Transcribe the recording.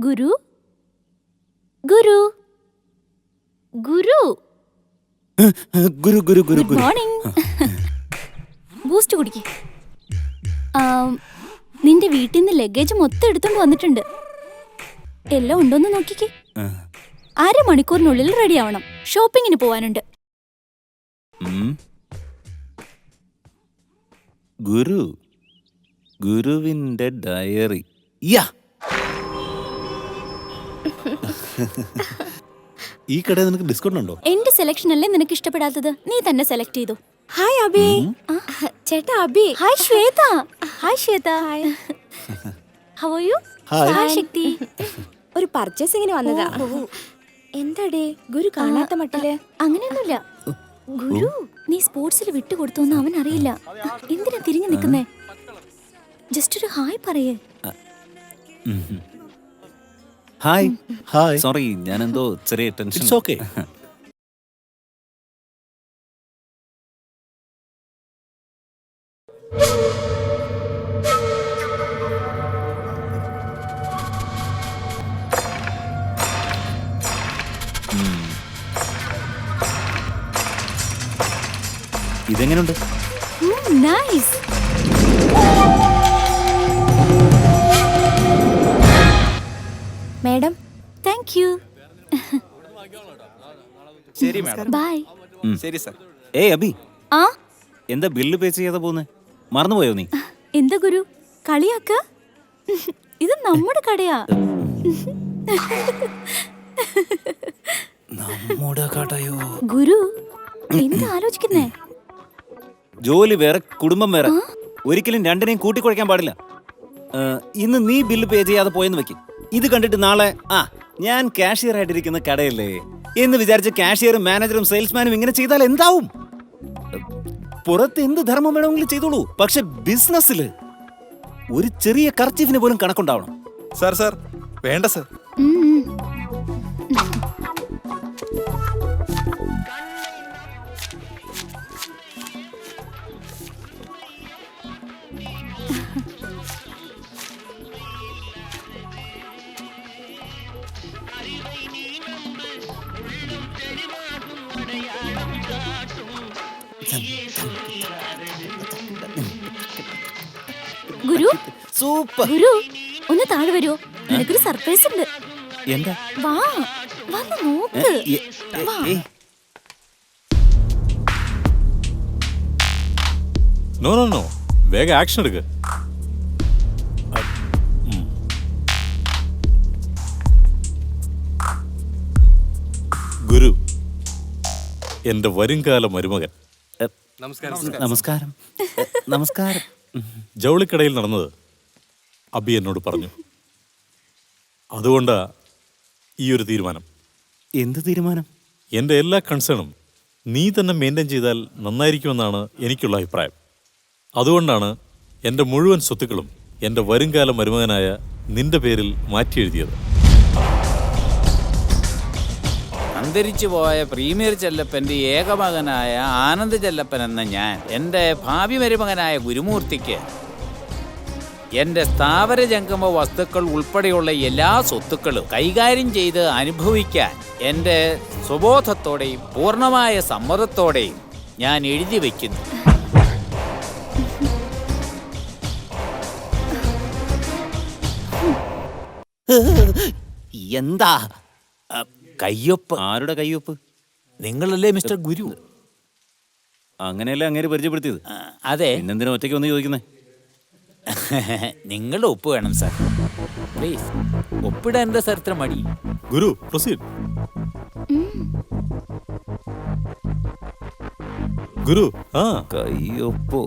Guru? Guru? Guru? Guru Guru Guru good morning. Boost കുടിക്ക്. ആം, നിന്റെ വീട്ടിൽ നിന്ന് ലഗേജ് മൊത്തം എടുത്തോണ്ട് വന്നിട്ടുണ്ട്. എല്ലാം ഉണ്ടോന്ന് നോക്കിക്കേ. അരമണിക്കൂറിനുള്ളിൽ റെഡി ആവണം. ഷോപ്പിങ്ങിന് പോവാനുണ്ട്. ഉം. ഗുരു. ഗുരുവിന്റെ ഡയറി യാ. ഈ കടയിൽ നിനക്ക് ഡിസ്കൗണ്ട് ഉണ്ടോ? എന്റെ സെലക്ഷൻ അല്ലേ നിനക്ക് ഇഷ്ടപ്പെടാത്തത്? നീ തന്നെ സെലക്ട് ചെയ്തു. ഹായ് അബി ചേട്ടാ Abi hi Shweta. Hi Shweta. Hi how are you hi Shakti. ഒരു പർച്ചേസിങ്ങിന് വന്നതാ. എന്താടേ ഗുരു കാണാത്ത മട്ടിൽ? അങ്ങനെയൊന്നുമില്ല. ഗുരു നീ സ്പോർട്സിൽ വിട്ടുകൊടുത്തു എന്ന് അവൻ അറിയില്ല. എന്തിനാ തിരിഞ്ഞു നിൽക്കുന്നേ? ജസ്റ്റ് ഒരു ഹായ് പറയേ. ഹായ് ഹായ് സോറി ഞാൻ എന്തോ ചെറിയ ടെൻഷൻ ഇറ്റ്സ് ഓക്കെ ഇതെങ്ങനെയുണ്ട് നൈസ് മേഡം താങ്ക് യു ശരി മാഡം. ബൈ ശരി സർ. ഏയ് അബി. ആ? എന്താ ബില്ല് പേ ചെയ്യാതെ പോന്നെ മറന്നുപോയോ നീ? എന്താ ഗുരു? കളിയാക്ക? ഇത് നമ്മുടെ കടയാ. നമ്മുടെ കടയോ? ഗുരു എന്താ ആലോചിക്കുന്നേ? ജോലി വേറെ കുടുംബം വേറെ. ഒരിക്കലും രണ്ടിനെയും കൂട്ടിക്കുഴയ്ക്കാൻ പാടില്ല. ഇന്ന് നീ ബില്ല് പേ ചെയ്യാതെ പോയെന്ന് വെക്ക്. ഇത് കണ്ടിട്ട് നാളെ ആ ഞാൻ കാഷ്യർ ആയിട്ടിരിക്കുന്ന കടയല്ലേ? എന്ന് വിചാരിച്ച കാഷ്യറും മാനേജറും സെയിൽസ്മാനും ഇങ്ങനെ ചെയ്താൽ എന്താവും? പുറത്ത് എന്ത് ധർമ്മം വേണമെങ്കിലും ചെയ്തോളൂ. പക്ഷെ ബിസിനസ്സിൽ ഒരു ചെറിയ കർച്ചീഫിന് പോലും കണക്കുണ്ടാവണം. സാർ സാർ വേണ്ട സർ. ഗുരു സൂപ്പർ. ഗുരു ഒന്ന് താഴെ വരൂ. നിനക്കൊരു സർപ്രൈസ് ഉണ്ട്. എന്താ? വാ വന്ന് നോക്ക്. No no no. വേഗം ആക്ഷൻ എടുക്ക്. എന്റെ വരുംകാല മരുമകൻ. നമസ്കാരം. നമസ്കാരം. ജൗളിക്കടയിൽ നടന്നത് അബി എന്നോട് പറഞ്ഞു. അതുകൊണ്ടാ ഈ ഒരു തീരുമാനം. എന്ത് തീരുമാനം? എന്റെ എല്ലാ കൺസേണും നീ തന്നെ മെയിന്റെയിൻ ചെയ്താൽ നന്നായിരിക്കുമെന്നാണ് എനിക്കുള്ള അഭിപ്രായം. അതുകൊണ്ടാണ് എന്റെ മുഴുവൻ സ്വത്തുക്കളും എന്റെ വരുംകാല മരുമകനായ നിന്റെ പേരിൽ മാറ്റി എഴുതിയത് അന്തരിച്ചു പോയ പ്രീമിയർ ചെല്ലപ്പന്റെ ഏകമകനായ ആനന്ദ് ചെല്ലപ്പൻ എന്ന ഞാൻ എന്റെ ഭാവി മരുമകനായ ഗുരുമൂർത്തിക്ക് എന്റെ സ്ഥാവര ജംഗമ വസ്തുക്കൾ ഉൾപ്പെടെയുള്ള എല്ലാ സ്വത്തുക്കളും കൈകാര്യം ചെയ്ത് അനുഭവിക്കാൻ എന്റെ സ്വബോധത്തോടെയും പൂർണമായ സമ്മതത്തോടെയും ഞാൻ എഴുതി വയ്ക്കുന്നു. എന്താ? കയ്യൊപ്പ്. ആരുടെ കയ്യൊപ്പ്? നിങ്ങളല്ലേ മിസ്റ്റർ ഗുരു? അങ്ങനെയല്ലേ അങ്ങനെ പരിചയപ്പെടുത്തിയത്? അതെ. പിന്നെന്തിനാ ഒറ്റയ്ക്ക് വന്ന് ചോദിക്കുന്നേ? നിങ്ങളുടെ ഒപ്പ് വേണം സാർ. പ്ലീസ് ഒപ്പിടാൻ എന്താ സാർ ഇത്ര മടി. ഗുരു പ്രൊസീഡ്. ഗുരു ആ. കയ്യൊപ്പോ?